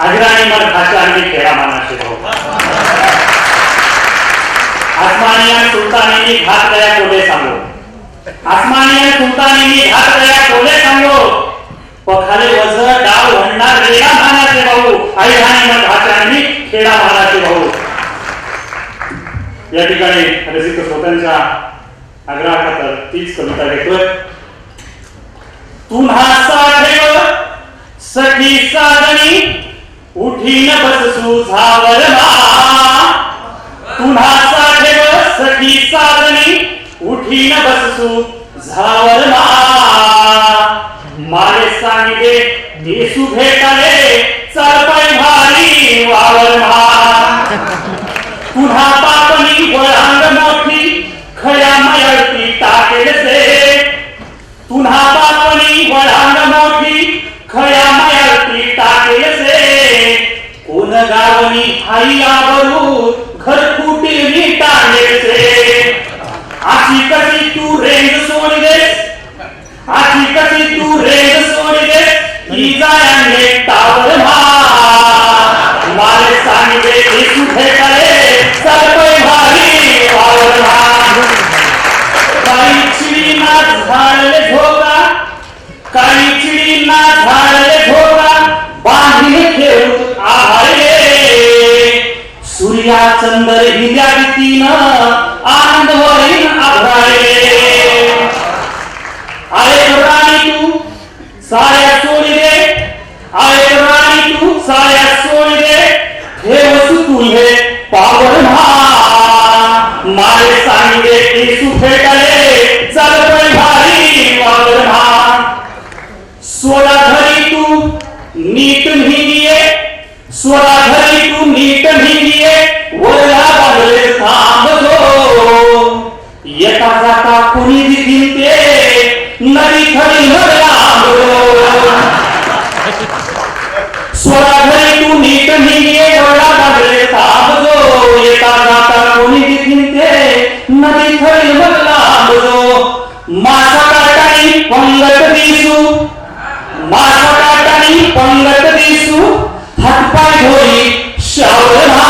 भाऊ अग्राणी मन भाषा आणि खेळा मानाचे भाऊ. आसमानिया सुलतानीनी घात गया कोले सांगो आसमानिया सुलतानीनी घात गया कोले सांगो पखाले वज डाव म्हणणार रेडा मानाचे भाऊ. अग्राणी मन भाषा आणि खेळा मानाचे भाऊ. या ठिकाणी रसिक श्रोत्यांच्या आग्रहाखातर तीच कविता घेतोय. तुम्हा साठेव सखी साधनी उठीन बससू झावर तुम्हा साठेव सखी साधनी उठीन बससू झावर मारे सांगे येसू भेटाले चरपाय भारी वावर. टाकेल से कोण गावनी हाई आवरू, घर कुटीली टाकेल से। आशी कशी तू रेंज सोडलेस आशी कशी तू रेंज सोडलेस ही जाया जायांगे टावर मारे सांगे येसू भेटाले सरपय भारी वावर काही चिडीना झाडले झोका काही चिडीना झाडले झोका चंद्र आनंद होईन आभाळे अरे राणी तू साऱ्या सोडी दे। अरे राणी तू साऱ्या सोडी दे। हे वसू तुझे पावन मारे सांगे येसू फेटाले चल भारी वावर सोडा घरी तू नीट निघिये सोडा कोणी देखील ते नदी खरी घरी तू नीट निघे वरला बाजले थांबलो येता जाता कोणी देखील ते नदी खरी लांबलो माझा काटाई पंगत दिसू माझा काटाई पंगत दिसू हातपाय धोई शावरा